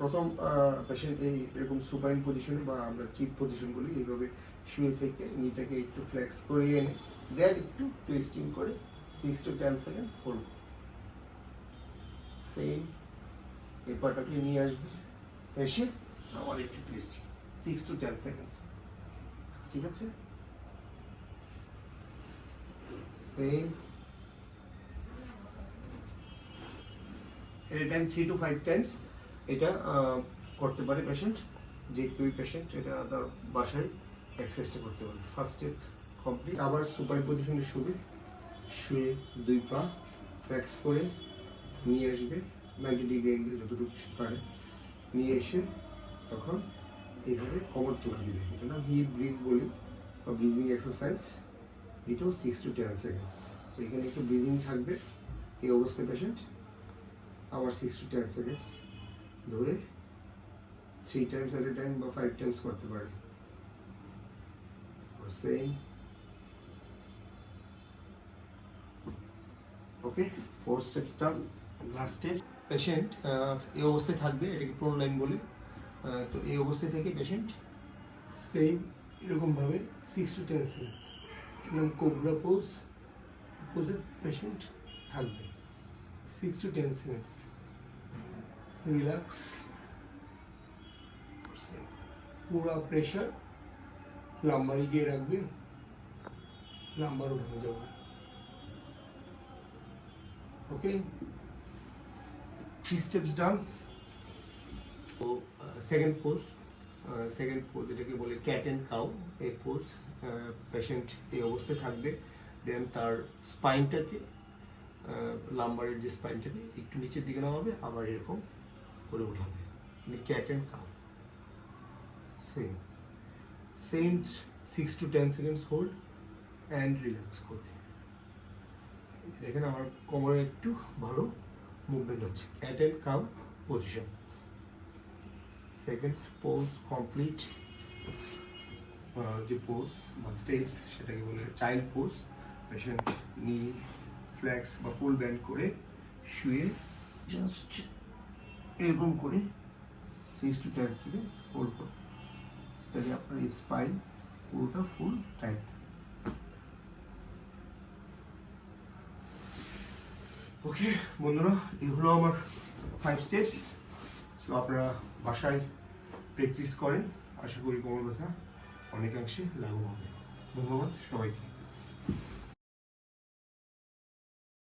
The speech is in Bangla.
প্রথম পেশেন্ট এই এরকম সুপাইন পজিশনে বা আমরা চিত পজিশন বলি এইভাবে শুয়ে থেকে নিটাকে একটু ফ্লেক্স করে এনে দেন একটু টুইস্টিং করে six to ten seconds hold same এই পাটাকে নিয়ে আসবে, এসে আবার একটু twisting six to ten seconds ঠিক আছে? Same at time three to five times এটা করতে পারে পেশেন্ট যে কেউই পেশেন্ট এটা তার বাসায় এক্সারসাইজটা করতে পারে ফার্স্ট স্টেপ কমপ্লিট আবার সুপার পজিশনে শুবে শুয়ে দুই পা ফ্লেক্স করে নিয়ে আসবে। নাইনটি ডিগ্রি অ্যাঙ্গেল যতটুকু পারে। নিয়ে এসে তখন এইভাবে কমর তুলে দিবে। এটা নাম হিপ ব্রিজ বলি, বা ব্রিজিং এক্সারসাইজ এটাও সিক্স টু টেন সেকেন্ডস এখানে একটু ব্রিজিং থাকবে। এই অবস্থায় পেশেন্ট আবার সিক্স টু টেন সেকেন্ডস ধরে three times at a time বা ফাইভ টাইমস করতে পারে। Same okay four steps done last step patient এই অবস্থায় থাকবে এটাকে প্রোনাইন বলে। তো এই অবস্থায় থেকে পেশেন্ট সেম এরকমভাবে সিক্স টু টেন সেকেন্ড নাম কোবরা পোজ পোজে পেশেন্ট থাকবে। Six to ten seconds relax পুরো প্রেশার লাম্বারে গিয়ে রাখবে লাম্বার উঠানো যাবে। ওকে থ্রি স্টেপস ডান তো সেকেন্ড পোজ সেকেন্ড পোজ এটাকে বলে ক্যাট অ্যান্ড কাউ এই পোজ পেশেন্ট এই অবস্থায় থাকবে। দেন তার স্পাইনটাকে লাম্বারের যে স্পাইনটাকে একটু নিচের দিকে নামাবে, আবার এরকম করে উঠাবে। Cat and cow same same six to ten seconds hold and relax করবে দেখেন আমার কোমরে একটু ভালো মুভমেন্ট হচ্ছে। Cat and position second pose complete যে পোজ বা স্টেপস সেটাকে বলে child pose patient knee flex বা ফুল ব্যান্ড করে শুয়ে জাস্ট এরকম করে six to ten seconds hold করুন তাহলে আপনার স্পাইন পুরোটা ফুল টাইট ওকে বন্ধুরা, এই হলো আমার ফাইভ স্টেপস সো আপনারা বাসায় প্র্যাকটিস করেন। আশা করি কোমর ব্যথা অনেকাংশে লাঘব হবে। ধন্যবাদ সবাইকে।